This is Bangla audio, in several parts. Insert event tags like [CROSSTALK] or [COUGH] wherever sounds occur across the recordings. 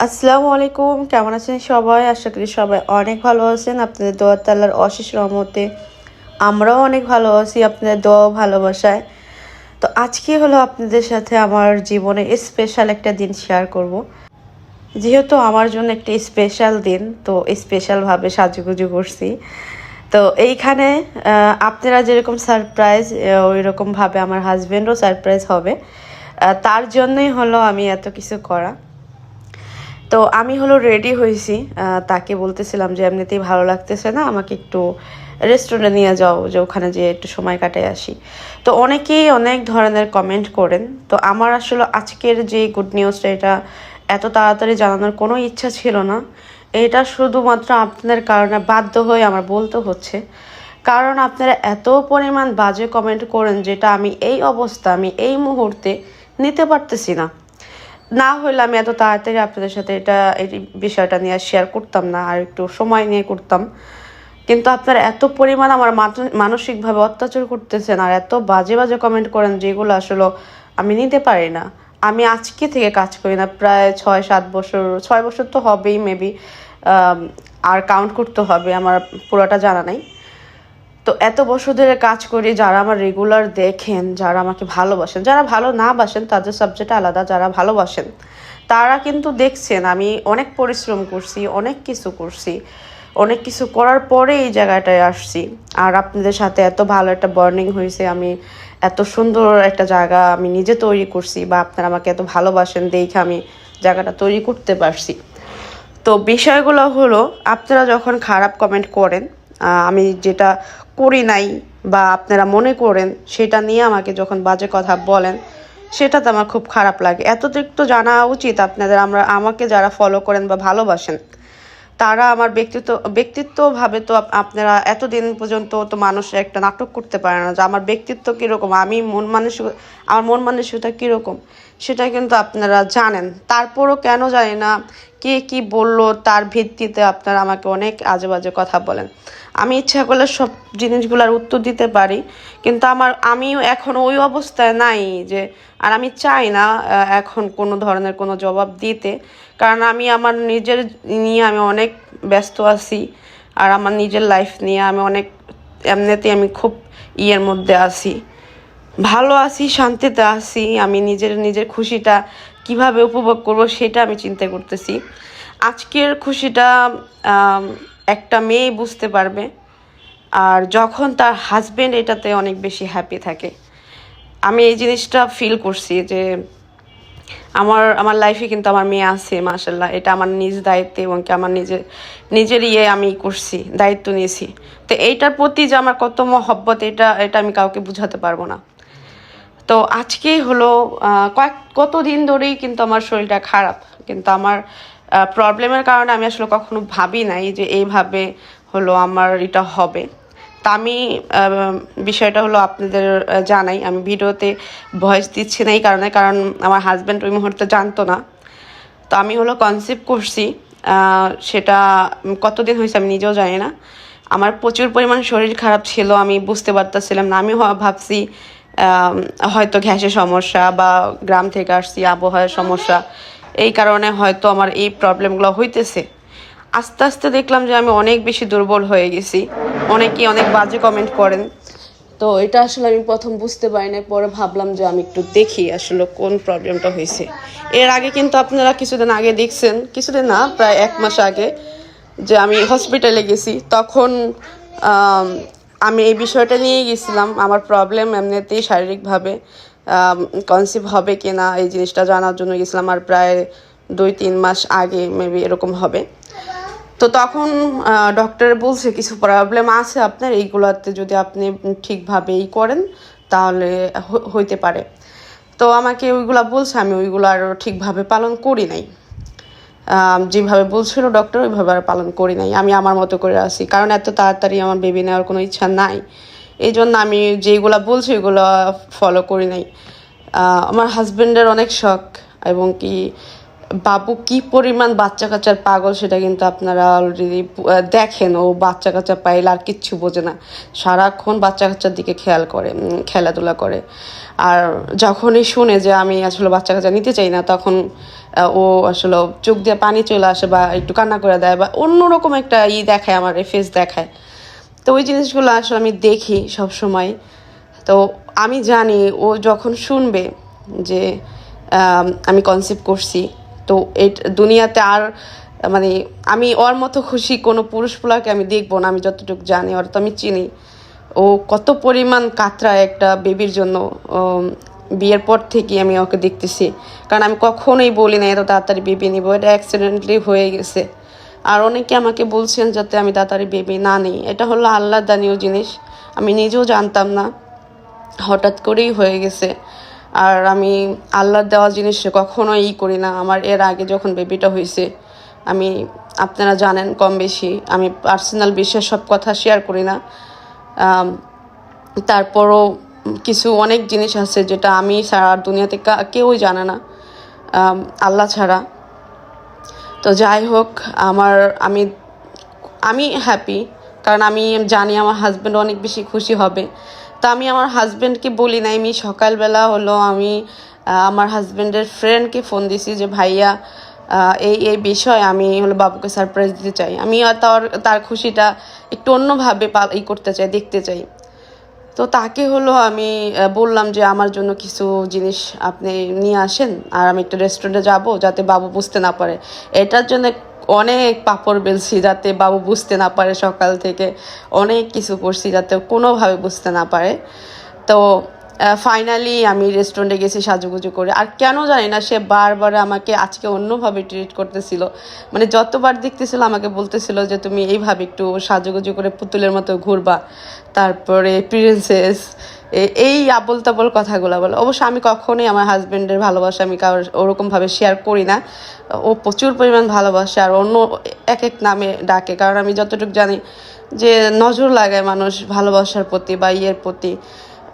আসসালামু আলাইকুম, কেমন আছেন সবাই? আশা করি সবাই অনেক ভালো আছেন। আপনাদের দোয়া তাল্লার অশেষ রহমতে আমরাও অনেক ভালো আছি, আপনাদের দোয়া ভালোবাসায়। তো আজকে হলো আপনাদের সাথে আমার জীবনে স্পেশাল একটা দিন শেয়ার করব। যেহেতু আমার জন্য একটা স্পেশাল দিন, তো স্পেশালভাবে সাজুগুজু করছি। তো এইখানে আপনারা যেরকম সারপ্রাইজ ওই রকমভাবে আমার হাজব্যান্ডও সারপ্রাইজ হবে। তার জন্যই হলো আমি এত কিছু করা। তো আমি হলো রেডি হয়েছি তাকে বলতেছিলাম যে, এমনিতেই ভালো লাগতেছে না, আমাকে একটু রেস্টুরেন্টে নিয়ে যাও, যে ওখানে যে একটু সময় কাটাই আসি। তো অনেকেই অনেক ধরনের কমেন্ট করেন। তো আমার আসলে আজকের যে গুড নিউজটা এটা এত তাড়াতাড়ি জানানোর কোনো ইচ্ছা ছিল না। এটা শুধুমাত্র আপনাদের কারণে বাধ্য হয়ে আমার বলতে হচ্ছে। কারণ আপনারা এত পরিমাণ বাজে কমেন্ট করেন, যেটা আমি এই অবস্থা, আমি এই মুহূর্তে নিতে পারতেছি না। না হলে আমি এত তাড়াতাড়ি আপনাদের সাথে এটা, এই বিষয়টা নিয়ে শেয়ার করতাম না, আর একটু সময় নিয়ে করতাম। কিন্তু আপনারা এত পরিমাণ আমার মানসিকভাবে অত্যাচার করতেছেন আর এত বাজে বাজে কমেন্ট করেন যেগুলো আসলে আমি নিতে পারি না। আমি আজকে থেকে কাজ করি না, প্রায় ছয়, সাত বছর, ছয় বছর তো হবেই মেবি আর কাউন্ট করতে হবে, আমার পুরোটা জানা নাই। তো এত বছর ধরে কাজ করি, যারা আমার রেগুলার দেখেন, যারা আমাকে ভালোবাসেন, যারা ভালো না বাসেন, তাদের সাবজেক্ট আলাদা, যারা ভালোবাসেন, তারা কিন্তু দেখছেন আমি অনেক পরিশ্রম করছি, অনেক কিছু করছি, অনেক কিছু করার পরে এই জায়গাটায় আসছি। আর আপনাদের সাথে এত ভালো একটা বার্নিং হয়েছে, আমি এত সুন্দর একটা জায়গা আমি নিজে তৈরি করছি বা আপনারা আমাকে এত ভালোবাসেন দেখে আমি জায়গাটা তৈরি করতে পারছি। তো বিষয়গুলো হলো, আপনারা যখন খারাপ কমেন্ট করেন আমি যেটা করি নাই বা আপনারা মনে করেন, সেটা নিয়ে আমাকে যখন বাজে কথা বলেন, সেটাতে আমার খুব খারাপ লাগে। এতটুকু জানা উচিত আপনাদের, আমরা, আমাকে যারা ফলো করেন বা ভালোবাসেন, তারা আমার ব্যক্তিত্ব, ব্যক্তিত্বভাবে তো আপনারা এতদিন পর্যন্ত তো মানুষ একটা নাটক করতে পারে না যে আমার ব্যক্তিত্ব কীরকম, আমি মন মানসিক আমার মন মানসিকতা কীরকম, সেটা কিন্তু আপনারা জানেন। তারপরও কেন জানি না কে কি বলল তার ভিত্তিতে আপনারা আমাকে অনেক আজে বাজে কথা বলেন। আমি ইচ্ছা করলে সব জিনিসগুলোর উত্তর দিতে পারি, কিন্তু আমার, আমিও এখন ওই অবস্থায় নাই যে, আর আমি চাই না এখন কোনো ধরনের কোনো জবাব দিতে। কারণ আমি আমার নিজের নিয়ে আমি অনেক ব্যস্ত আছি, আর আমার নিজের লাইফ নিয়ে আমি অনেক এমনিতে আমি খুব ইয়ের মধ্যে আছি। ভালো আছি, শান্তিতে আছি, আমি নিজের নিজের খুশিটা কীভাবে উপভোগ করব সেটা আমি চিন্তা করতেছি। আজকের খুশিটা একটা মেয়ে বুঝতে পারবে। আর যখন তার হাজবেন্ড এটাতে অনেক বেশি হ্যাপি থাকে। আমি এই জিনিসটা ফিল করছি যে আমার আমার লাইফে কিন্তু আমার মেয়ে আছে মাশাল্লাহ এটা আমার নিজ দায়িত্বে এবং কি আমার নিজের নিজের ইয়ে আমি করছি, দায়িত্ব নিয়েছি। তো এইটার প্রতি যে আমার কত মহব্বত, এটা এটা আমি কাউকে বুঝাতে পারব না। তো আজকেই হলো কয়েক, কতদিন ধরেই কিন্তু আমার শরীরটা খারাপ। কিন্তু আমার প্রবলেমের কারণে আমি আসলে কখনো ভাবি নাই যে এইভাবে হলো আমার এটা হবে। তা আমি বিষয়টা হলো আপনাদের জানাই। আমি ভিডিওতে ভয়েস দিচ্ছি না এই কারণে, কারণ আমার হাজব্যান্ড ওই মুহূর্তে জানতো না। তো আমি হলো কনসেপ্ট করছি সেটা কতদিন হয়েছে আমি নিজেও জানি না। আমার প্রচুর পরিমাণ শরীর খারাপ ছিল, আমি বুঝতে পারতেছিলাম না। আমি ভাবছি হয়তো গ্যাসের সমস্যা বা গ্রাম থেকে আসছি, আবহাওয়ার সমস্যা, এই কারণে হয়তো আমার এই প্রবলেমগুলো হইতেছে। আস্তে আস্তে দেখলাম যে আমি অনেক বেশি দুর্বল হয়ে গেছি। অনেকেই অনেক বাজে কমেন্ট করেন। তো এটা আসলে আমি প্রথম বুঝতে পারি না পরে ভাবলাম যে আমি একটু দেখি আসলে কোন প্রবলেমটা হয়েছে এর আগে কিন্তু আপনারা কিছুদিন আগে দেখছেন, কিছুদিন না, প্রায় এক মাস আগে, যে আমি হসপিটালে গেছি। তখন আম, এই বিষয়টা নিয়ে গেছিলাম। আমার প্রবলেম এমনিতেই শারীরিকভাবে কনসিভ হবে কি না এই জিনিসটা জানার জন্য গেছিলাম আর প্রায় দুই তিন মাস আগে মেবি এরকম হবে। তো তখন ডক্টর বলছে কিছু প্রবলেম আছে আপনার? এইগুলোতে যদি আপনি ঠিকভাবে করেন তাহলে হইতে পারে। তো আমাকে ওইগুলা বলছে আমি ওইগুলো আর ঠিকভাবে পালন করি নাই। যেভাবে বলছিল ডক্টর ওইভাবে আর পালন করি নাই। আমি আমার মতো করে আসি কারণ এত তাড়াতাড়ি আমার বেবি নেওয়ার কোনো ইচ্ছা নাই। এই জন্য আমি যেগুলো বলছি, ওইগুলো ফলো করি নাই। আমার হাজবেন্ডের অনেক শখ, এবং কি বাবু কি পরিমাণ বাচ্চা কাচ্চার পাগল সেটা কিন্তু আপনারা অলরেডি দেখেন। ও বাচ্চা কাচ্চা পাইলে আর কিচ্ছু বোঝে না। সারাক্ষণ বাচ্চা কাচ্চার দিকে খেয়াল করে খেলাধুলা করে। আর যখনই শুনে যে আমি আসলে বাচ্চা কাচ্চা নিতে চাই না, তখন ও আসলে চোখ দিয়ে পানি চলে আসে বা একটু কান্না করে দেয় বা অন্যরকম একটা ই দেখায়, আমার ফেস দেখায়। তো ওই জিনিসগুলো আসলে আমি দেখি সব সময় তো আমি জানি ও যখন শুনবে যে আমি কনসেপ্ট করছি তো এই দুনিয়াতে আর মানে আমি ওর মতো খুশি কোনো পুরুষ পোলাকে আমি দেখব না, আমি যতটুকু জানি, ওর তো আমি চিনি। ও কত পরিমাণ কাতরায় একটা বেবির জন্য বিয়ের পর থেকে আমি ওকে দেখতেছি। কারণ আমি কখনোই বলি না, এত তাড়াতাড়ি বেবি নিব, এটা অ্যাক্সিডেন্টলি হয়ে গেছে। আর অনেকে আমাকে বলছেন যাতে আমি তাড়াতাড়ি বেবি না নিই, এটা হলো আল্লাহ দানীয় জিনিস। আমি নিজেও জানতাম না, হঠাৎ করেই হয়ে গেছে। আর আমি আল্লাহর দেওয়া জিনিস কখনো ই করি না। আমার এর আগে যখন বেবিটা হয়েছে আমি, আপনারা জানেন কম বেশি, আমি পার্সোনাল বিষয়ে সব কথা শেয়ার করি না। তারপরও কিছু অনেক জিনিস আছে যেটা আমি ছাড়া আর দুনিয়াতে কেউই জানে না আল্লাহ ছাড়া। তো যাই হোক, আমার, আমি আমি হ্যাপি কারণ আমি জানি আমার হাজব্যান্ড অনেক বেশি খুশি হবে। তো আমি আমার হাজব্যান্ডকে বলি নাই, আমি সকালবেলা হলো আমি আমার হাজব্যান্ডের ফ্রেন্ডকে ফোন দিছি যে, ভাইয়া এই এই বিষয় আমি হলো বাবুকে সারপ্রাইজ দিতে চাই। আমি আর তার তার খুশিটা একটু অন্যভাবে পাল ই করতে চাই, দেখতে চাই। তো তাকে হলো আমি বললাম যে, আমার জন্য কিছু জিনিস আপনি নিয়ে আসেন, আর আমি একটা রেস্টুরেন্টে যাব যাতে বাবু বুঝতে না পারে। এটার জন্য অনেক পাপড় বেলছি যাতে বাবু বুঝতে না পারে সকাল থেকে। অনেক কিছু করছি যাতে কোনোভাবে বুঝতে না পারে। তো ফাইনালি আমি রেস্টুরেন্টে গেছি সাজুগুজু করে। আর কেন জানি না, সে বারবার আমাকে আজকে অন্যভাবে ট্রিট করতেছিল। মানে যতবার দেখতেছিল আমাকে বলতেছিল যে, তুমি এইভাবে একটু সাজুগুজু করে পুতুলের মতো ঘুরবা। তারপরে প্রিন্সেস এই আবল তাবল কথাগুলো বলে। অবশ্য আমি কখনোই আমার হাজব্যান্ডের ভালোবাসা আমি কারোর ওরকমভাবে শেয়ার করি না। ও প্রচুর পরিমাণ ভালোবাসে আর অন্য এক এক নামে ডাকে। কারণ আমি যতটুকু জানি যে নজর লাগায় মানুষ ভালোবাসার প্রতি বা ইয়ের প্রতি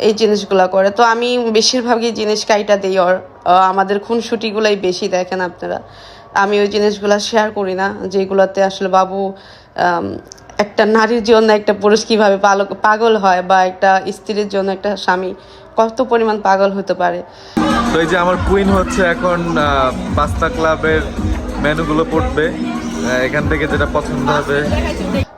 এই জিনিসগুলো করে। তো আমি বেশিরভাগই জিনিস কাইটা দিই ওর। আমাদের খুনসুটিগুলাই বেশি দেখেন আপনারা। আমি ওই জিনিসগুলো শেয়ার করি না, যেগুলোতে আসলে বাবু একটা নারীর জন্য একটা পুরুষ কীভাবে পালক- পাগল হয় বা একটা স্ত্রীর জন্য একটা স্বামী কত পরিমাণ পাগল হতে পারে? তো এই যে আমার কুইন হচ্ছে এখন পাস্তা ক্লাবের মেনুগুলো পড়বে। এখান থেকে যেটা পছন্দ হবে।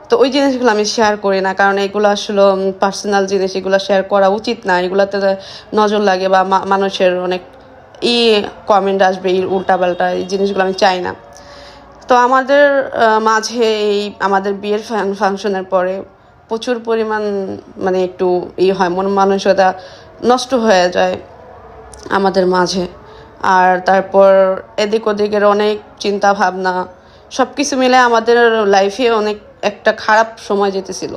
তো ওই জিনিসগুলো আমি শেয়ার করি না কারণ এগুলো আসলে পার্সোনাল জিনিস এগুলো শেয়ার করা উচিত না। এগুলোতে নজর লাগে বা মানুষের অনেক ই কমেন্ট আসবে এই উল্টাপাল্টা এই জিনিসগুলো আমি চাই না। তো আমাদের মাঝে এই আমাদের বিয়ের ফাংশনের পরে প্রচুর পরিমাণ মানে একটু ই হয়, মন মানসিকতা নষ্ট হয়ে যায় আমাদের মাঝে। আর তারপর এদিক ওদিকের অনেক চিন্তা ভাবনা সব কিছু মিলে আমাদের লাইফে অনেক একটা খারাপ সময় যেতেছিল।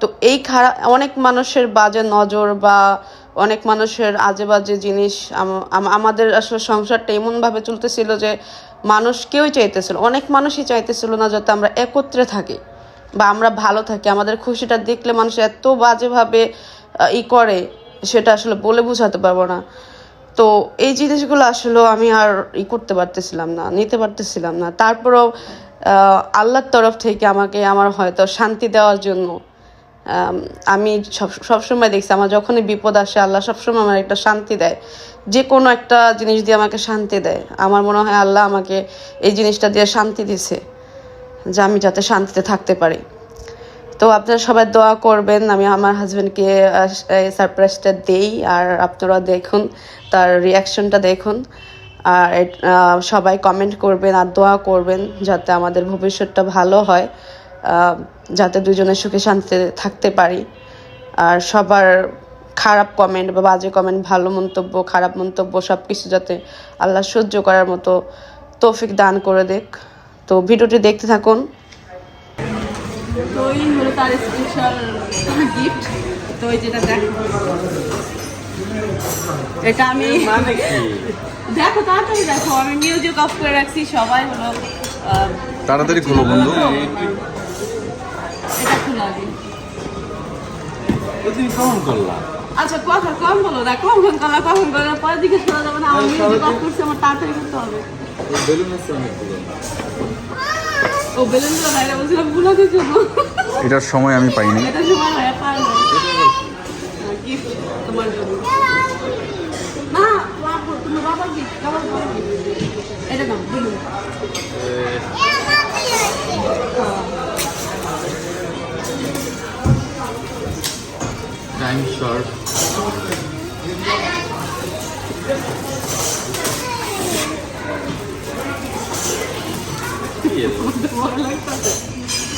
তো এই খারাপ অনেক মানুষের বাজে নজর বা অনেক মানুষের আজে বাজে জিনিস আম- আম- আমাদের আসলে সংসারটা এমনভাবে চলতেছিল যে মানুষ কেউই চাইতেছিল অনেক মানুষই চাইতেছিল না যাতে আমরা একত্রে থাকি বা আমরা ভালো থাকি। আমাদের খুশিটা দেখলে মানুষ এত বাজেভাবে ই করে, সেটা আসলে বলে বোঝাতে পারব না। তো এই জিনিসগুলো আসলে আমি আর ই করতে পারতেছিলাম না, নিতে পারতেছিলাম না। তারপরেও আল্লাহর তরফ থেকে আমাকে আমার হয়তো শান্তি দেওয়ার জন্য আম, সব সবসময় দেখছি আমার যখনই বিপদ আসে আল্লাহ সবসময় আমার একটা শান্তি দেয়। যে কোনো একটা জিনিস দিয়ে আমাকে শান্তি দেয়। আমার মনে হয় আল্লাহ আমাকে এই জিনিসটা দিয়ে শান্তি দিছে যে আমি যাতে শান্তিতে থাকতে পারি। তো আপনারা সবাই দোয়া করবেন আমি আমার হাজব্যান্ডকে সারপ্রাইজটা দেই আর আপনারা দেখুন তার রিয়াকশনটা দেখুন। আর সবাই কমেন্ট করবেন আর দোয়া করবেন যাতে আমাদের ভবিষ্যৎটা ভালো হয়। যাতে দুজনে সুখে শান্তিতে থাকতে পারি। আর সবার খারাপ কমেন্ট বা বাজে কমেন্ট ভালো মন্তব্য খারাপ মন্তব্য সব কিছু যাতে আল্লাহ সহ্য করার মতো তৌফিক দান করে দেখ তো ভিডিওটি দেখতে থাকুন। তো হলো তার স্পেশাল গিফট তো যেটা দেখো এটা আমি দেখো তাড়াতাড়ি দেখো আমি মিউজিক অফ করে রাখছি। সবাই হলো তাড়াতাড়ি খুলো বন্ধু। তুমি কেমন করলা? আচ্ছা কথা কম বলো না কখন করলা কখন করলা পরের দিকে শোনা যাবে না আমি মিউজিক অফ করছি আমার তাড়াতাড়ি করতে হবে। বেলুন আছে অনেকগুলো। ও বেলুনগুলো বাইরে বলছিলাম এটার সময় আমি পাইনি। এটা সময় হয় না। গিফট তোমার জন্য। না বাবা তুমি বাবা গিফট বাবা বাবা এটা বেলুন। টাইম শর্ট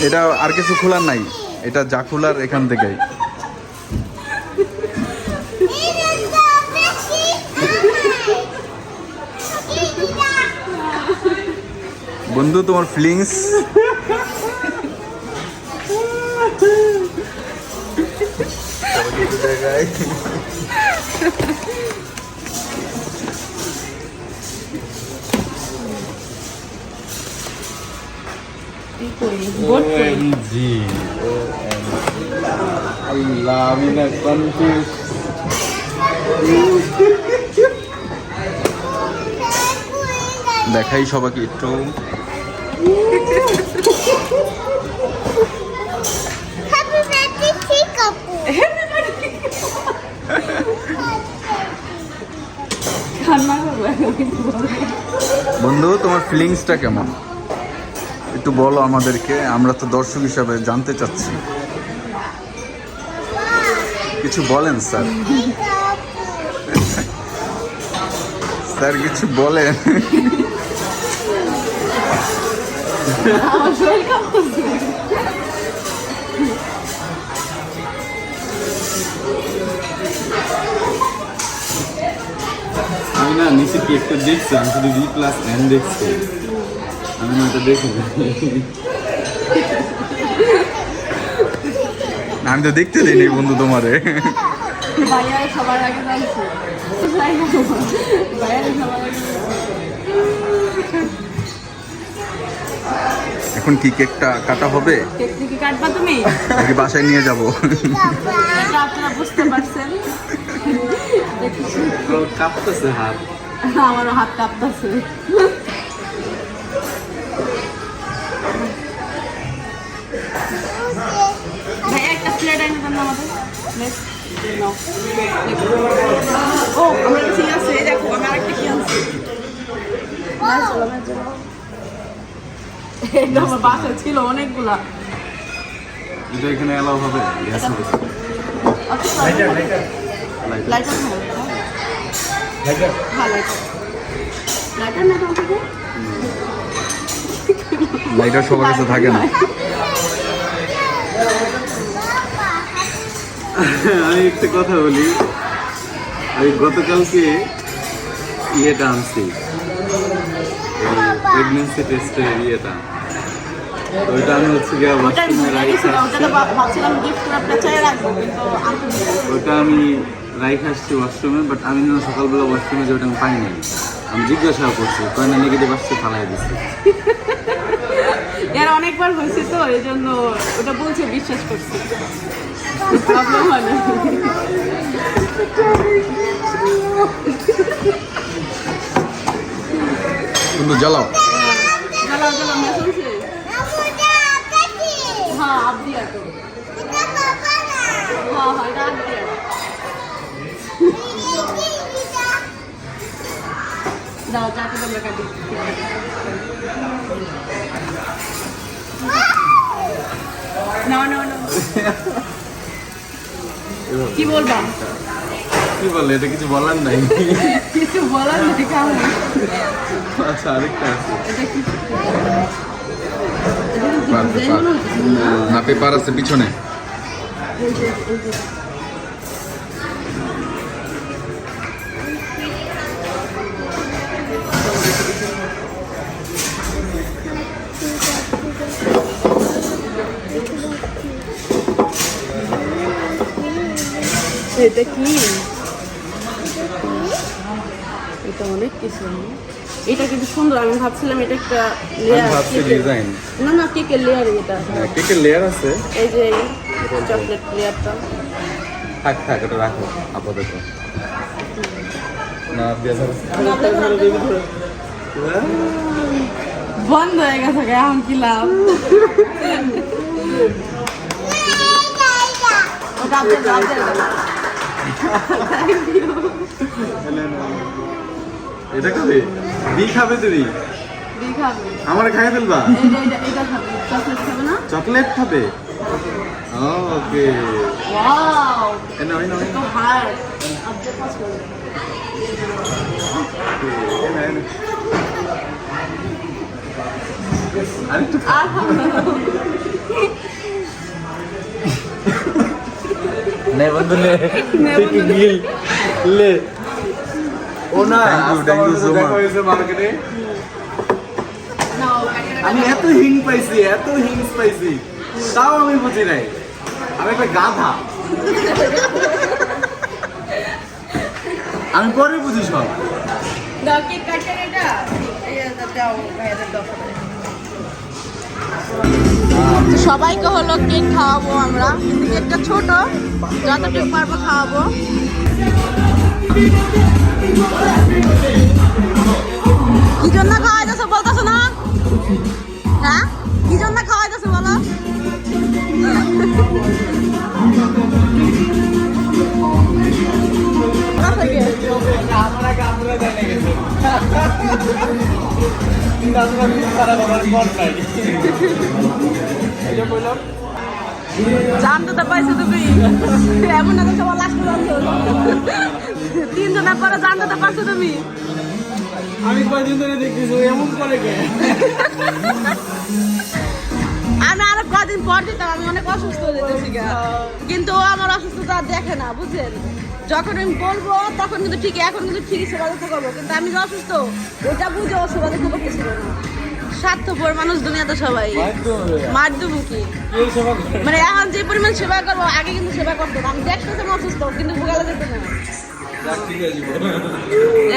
এটা আর কিছু খোলার নাই। এটা যা খোলার এখান থেকেই। বন্ধু, তোমার ফিলিংস জি আল্লাহ আমি না কনফিউজ দেখাই সবাইকে একটু Happy birthday, Peekaboo. কান্না করব এখন কিন্তু বলো। বন্ধু, তোমার ফিলিংসটা কেমন? একটু বলো আমাদেরকে, আমরা তো দর্শক হিসাবে জানতে চাচ্ছি। কিছু বলেন, স্যার? স্যার, কিছু বলেন। শরীর আমি না নিচে কি একটা দেখছি? আমি শুধু বি প্লাস এন দেখছি। আমি না ওটা দেখি আমি তো দেখতে বন্ধু তোমারে। সবার আগে ভাই না, আগে জানছে। এখন কি কেকটা কাটা হবে? কেক থেকে কাটবা তুমি? নাকি বাসায় নিয়ে যাব? এটা আপনারা বুঝতে পারছেন। কাঁপতেছে হাত আমারও হাত কাঁপতেছে ভাইয়া একটা প্লেট এনে দেন না আমাদের Next. নাও। ও আমার কাছে কি আছে এই দেখো আমি আরেকটা কি আনছি এটা আমার বাসায় ছিল অনেকগুলা এটা এখানে এলাও হবে লাইটার লাইটার হ্যাঁ লাইটার লাইটার না তোমার লাইটার সবার কাছে থাকে না। আমি একটা কথা বলি। আমি গতকালকে ইয়েটা আনছি। প্রেগনেন্সি টেস্টের ইয়েটা। ওইটা আমি হচ্ছে গিয়ে ওয়াশরুমে না। ওটা আমি রাইখে আসছি ওয়াশরুমে বাট আমি না সকালবেলা ওয়াশরুমে যে ওটা আমি পাই নাই। আমি জিজ্ঞাসা করছি কয় না নেগেটিভ আসছে ফালাই দিচ্ছি এর অনেকবার হয়েছে তো এই জন্য ওটা বলছে বিশ্বাস করছি। প্রবলেম হয় না। বন্ধু জ্বালাও। হ্যাঁ আপ দিয়া তো। হ্যাঁ হ্যাঁ এটা দাও যাকে তোমরা কাটি না না না কি বলবা? কি বলে এটা কিছু বলার নাই। কিছু বলার নেই কেমন আচ্ছা আরেকটা আছে। এটা কি। না পেপার আছে পিছনে। এটা কি? এটা অনেক কিছু। এটা কিন্তু সুন্দর আমি ভাবছিলাম এটা একটা লেয়ার ভাবছি ডিজাইন না না কেকের লেয়ার এটা। কেকের লেয়ার আছে। এই যে চকলেট লেয়ারটা থাক এটা রাখো আপাতত। না। বন্ধ হয়ে গেছে এখন কি লাভ? [LAUGHS] ওটা আপনার এটা খাবে? বি খাবে তুমি আমার খাই ফেলবা? চকলেট খাবে ওকে। আরেকটু নে বন্ধু গিল লে ও না মার্কেটে আমি এত হিং পাইছি এত হিংস পাইছি তাও আমি বুঝি নাই আমি একটা গাধা আমি পরে বুঝি সব এটা সবাইকে হলো কেক খাওয়াবো আমরা। কিন্তু কেকটা ছোট, যতটুকু পারব খাওয়াবো। কি জন্য খাওয়াইতেছো বলতেছো না? হ্যাঁ? কি জন্য খাওয়াইতেছো বলো? কোথা থেকে? জানতে পাইছো তুমি এমন না তো সবার লাস্ট তিনজনের পরে জানতে তো পারছ তুমি আমি কয়দিন ধরে দেখতেছি, এমন করে কে? [LAUGHS] আমি আরও কদিন পর দিতাম আমি অনেক অসুস্থ হয়ে যেতেছি কিন্তু ও আমার অসুস্থতা দেখে না বুঝছেন? যখন আমি বলব তখন কিন্তু ঠিকই এখন কিন্তু ঠিকই সেবা দিতে করব। কিন্তু আমি যে অসুস্থ ওইটা বুঝে ও সেবা দিতে করতেছিল না। স্বার্থপর মানুষ দুনিয়াতে সবাই। মাধ্যমুখী মানে এখন যে পরিমাণ সেবা করব আগে কিন্তু সেবা করতো আমি দেখতেছি আমি অসুস্থ কিন্তু ভোগালে যেত না।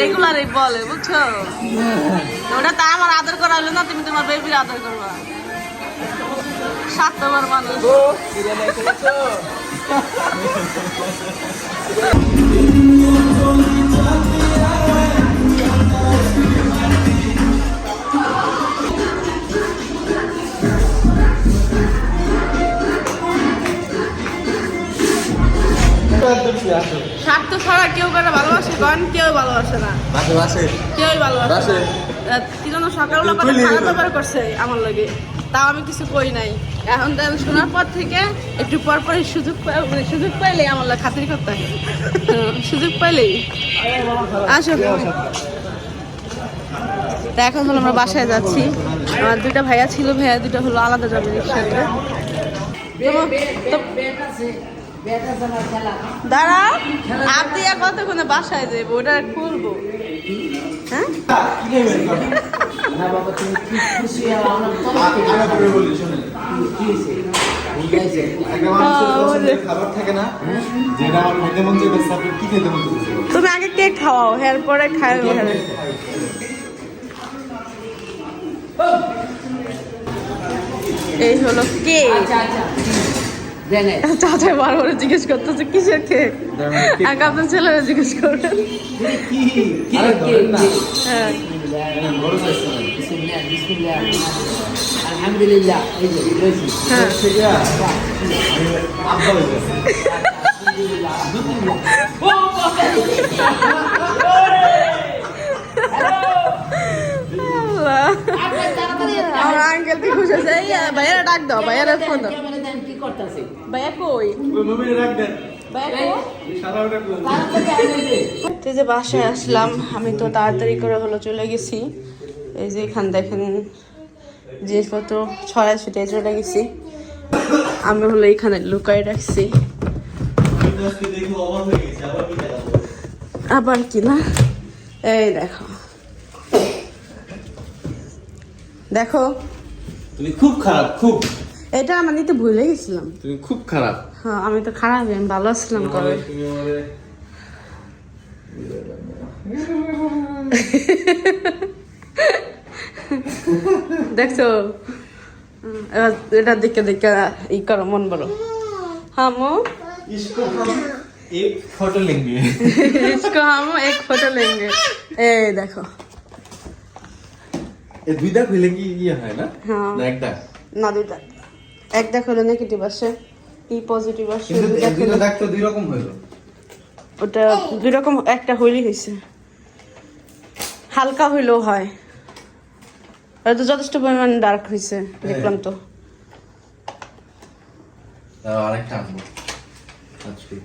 এইগুলারই বলে বুঝছ? ওটা তা আমার আদর করা হলো না তুমি তোমার বেবির আদর করবা। মানুষ। স্বার্থ ছাড়া কেউ কারও ভালোবাসে কন কেউ ভালোবাসে না। কেউই ভালোবাসে না। আহ, কি যেন সকালবেলা করে খারাপ ব্যাপার করছে আমার লাগে। তাও আমি কিছু কই নাই। এখন তো শোনার পর থেকে একটু পর পরই সুযোগ মানে সুযোগ পাইলেই আমার খাতির করতে সুযোগ পাইলেই। আসো। তা এখন হলো আমরা বাসায় যাচ্ছি। আমার দুইটা ভাইয়া ছিল, ভাইয়া দুটো হলো আলাদা যাবে রিক্সাতে দাঁড়া, আপনি কতক্ষণে বাসায় যাব ওটা খুলবো হ্যাঁ? খাবার থাকে না যেটা আমার খেতে মন চাইতেছে আপনি কি খেতে মন চাইতেছে তুমি আগে কেক খাওয়াও এরপরে খাইও এখানে এই হলো কেক। চাচা বারবার জিজ্ঞেস করতেছে কিসের কেক? আগে আপনার ছেলেরা জিজ্ঞেস করবেন। হ্যাঁ। আলহামদুলিল্লাহ এই যে রয়েছি। আমার আঙ্কেল কি খুশি ভাইয়ারা ডাক দাও ভাইয়ারা ফোন দাও ভাইয়া কই দেন যে বাসায় আসলাম আমি তো তাড়াতাড়ি করে হলো চলে গেছি এই যে এখান দেখেন জিনিসপত্র ছড়াই ছুটে চলে গেছি। আমি হলো এখানে লুকাই রাখছি। আবার কি না? এই দেখো। দেখো। তুমি খুব খারাপ খুব। এটা আমার নিতে ভুলে গেছিলাম। তুমি খুব খারাপ। হ্যাঁ আমি তো খারাপ আমি ভালো আসছিলাম কবে তুমি [LAUGHS] দেখছ? এটা দেখে দেখে ই করো মন বলো হামো इसको हम एक फोटो लेंगे इसको এ দুই কি ইয়ে হয় না? না একটা। না দুই এক নেগেটিভ আসে। ই পজিটিভ আসে দুই দুই রকম ওটা দুই রকম একটা হইলেই হইছে। হালকা হইলেও হয়। এটা তো যথেষ্ট পরিমাণ ডার্ক হয়েছে হ্যাঁ। দেখলাম তো। আরেকটা আনব। আজকে